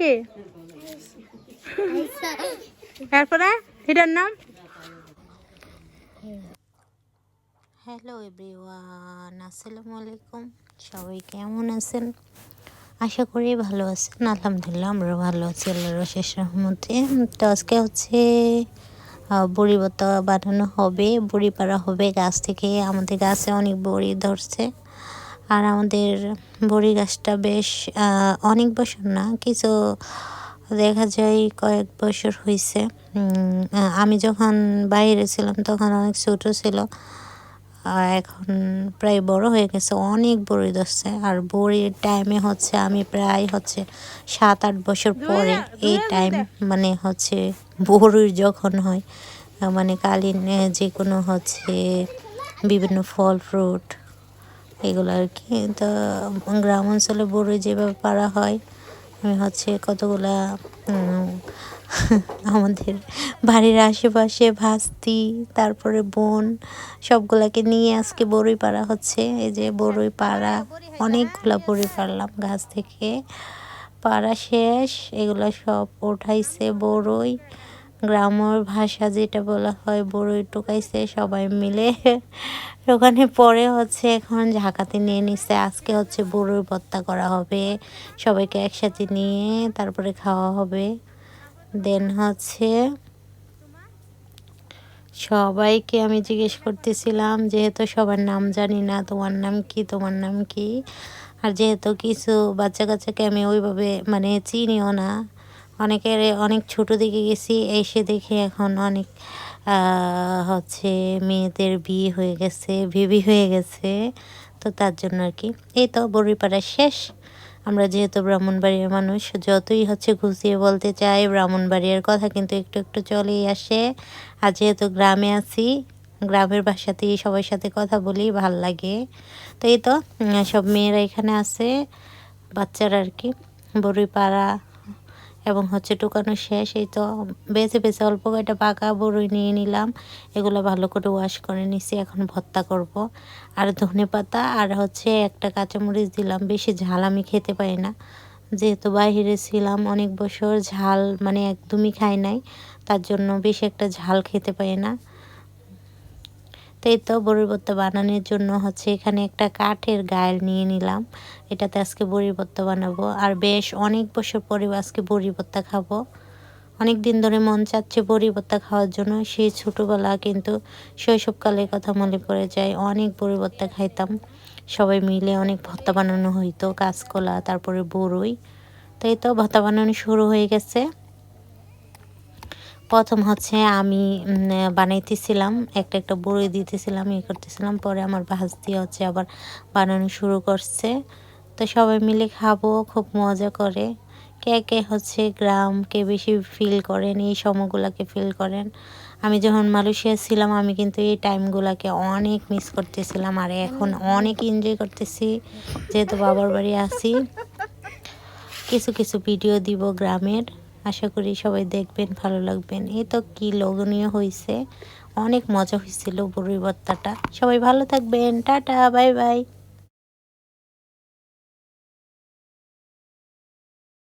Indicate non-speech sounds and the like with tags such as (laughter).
কি? এরপরে? এটার নাম? হ্যালো এভরিওয়ান আসসালামু আলাইকুম। সবাই কেমন আছেন? আশা করি ভালো আছেন। আলহামদুলিল্লাহ আমরা ভালো আছি, আল্লাহর শেষ রহমতে। তো আজকে হচ্ছে বড়ি ভর্তা বানানো হবে, বড়ি পাড়া হবে। গাছ থেকে আমাদের গাছে অনেক বড়ি ধরছে। আর আমাদের বড়ি গাছটা বেশ অনেক বছর না কিছু দেখা যায় কয়েক বছর হয়েছে আমি যখন বাইরে ছিলাম তখন অনেক ছোট ছিল আর এখন প্রায় বড় হয়ে গেছে অনেক বড়ি ধরছে। আর বড়ির টাইমে হচ্ছে আমি প্রায় হচ্ছে সাত আট বছর পরে এই টাইম মানে হচ্ছে বড়ির যখন হয় মানে কালীন যে কোনো হচ্ছে বিভিন্ন ফল ফ্রুট এগুলো আর কি। তো গ্রাম অঞ্চলে বড়ি যেভাবে পারা হয়, আমি হচ্ছে কতগুলা (laughs) আমাদের বাড়ির আশেপাশে ভাস্তি, তারপরে বোন, সবগুলাকে নিয়ে আজকে বড়ই পাড়া হচ্ছে। এই যে বড়ই পাড়া, অনেকগুলা বড়ি পারলাম গাছ থেকে। পাড়া শেষ, এগুলো সব উঠাইছে বড়ই। গ্রামের ভাষা যেটা বলা হয়, বড়ই টুকাইছে সবাই মিলে। ওখানে পরে হচ্ছে এখন ঝাঁকাতে নিয়ে নিছে, আজকে হচ্ছে বড়ই ভর্তা করা হবে। সবাইকে একসাথে নিয়ে তারপরে খাওয়া হবে। দেন হচ্ছে সবাইকে আমি জিজ্ঞেস করতেছিলাম, যেহেতু সবার নাম জানি না, তোমার নাম কি, তোমার নাম কি? আর যেহেতু কিছু বাচ্চা কাচ্চাকে আমি ওইভাবে মানে চিনিও না অনেকের অনেক ছোট দিকে গেছি, এসে দেখি এখন অনেক হচ্ছে মেয়েদের বিয়ে হয়ে গেছে, বেবি হয়ে গেছে। তো তার জন্য আর কি। এই তো বড়িপাড়া শেষ। আমরা যেহেতু ব্রাহ্মণবাড়িয়ার মানুষ, যতই হচ্ছে ঘুষিয়ে বলতে চাই, ব্রাহ্মণবাড়িয়ার কথা কিন্তু একটু একটু চলেই আসে। আর যেহেতু গ্রামে আছি, গ্রামের ভাষাতেই সবার সাথে কথা বলি, ভালো লাগে। তো এই তো সব মেয়েরা এখানে আছে, বাচ্চারা আর কি বড়িপাড়া এবং হচ্ছে টুকানো শেষ, এই তো বেছে বেছে অল্প কয়েকটা পাকা বড়ই নিয়ে নিলাম। এগুলো ভালো করে ওয়াশ করে নিছি, এখন ভর্তা করব। আর ধনে পাতা আর হচ্ছে একটা কাঁচামরিচ দিলাম, বেশি ঝাল আমি খেতে পাই না। যেহেতু বাইরে ছিলাম, অনেক বছর ঝাল মানে একদমই খাই নাই, তার জন্য বেশি একটা ঝাল খেতে পাই না। তো এই তো বড়ির ভর্তা বানানোর জন্য হচ্ছে এখানে একটা কাঠের গায়েল নিয়ে নিলাম। এটাতে আজকে বড়ি ভর্তা বানাবো। আর বেশ অনেক বছর পরে আজকে বড়ি ভর্তা খাব। অনেক দিন ধরে মন চাচ্ছে বড়ি ভর্তা খাওয়ার জন্য। সেই ছোটোবেলা কিন্তু শৈশবকালের কথা মনে পড়ে যায়। অনেক বড়ি ভর্তা খাইতাম। সবাই মিলে অনেক ভর্তা বানানো হইতো, কাঁচকলা, তারপরে বড়ই তো এই তো ভর্তা বানানো শুরু হয়ে গেছে। প্রথম হচ্ছে আমি বানাইতেছিলাম, একটা একটা বড়ি দিতেছিলাম ইয়ে করতেছিলাম, পরে আমার ভাজ দিয়ে হচ্ছে আবার বানানো শুরু করছে। তো সবাই মিলে খাব, খুব মজা করে। কে কে হচ্ছে গ্রামকে বেশি ফিল করেন, এই সময়গুলোকে ফিল করেন। আমি যখন মালয়েশিয়া ছিলাম, আমি কিন্তু এই টাইমগুলোকে অনেক মিস করতেছিলাম, আর এখন অনেক এনজয় করতেছি। যেহেতু বাবার বাড়ি আছি, কিছু কিছু ভিডিও দিব গ্রামের। আশা করি সবাই দেখবেন, ভালো লাগবেন। এ তো কি লগনীয় হয়েছে অনেক মজা হয়েছিল বড়ি ভর্তাটা সবাই ভালো থাকবেন। Tata, bye bye.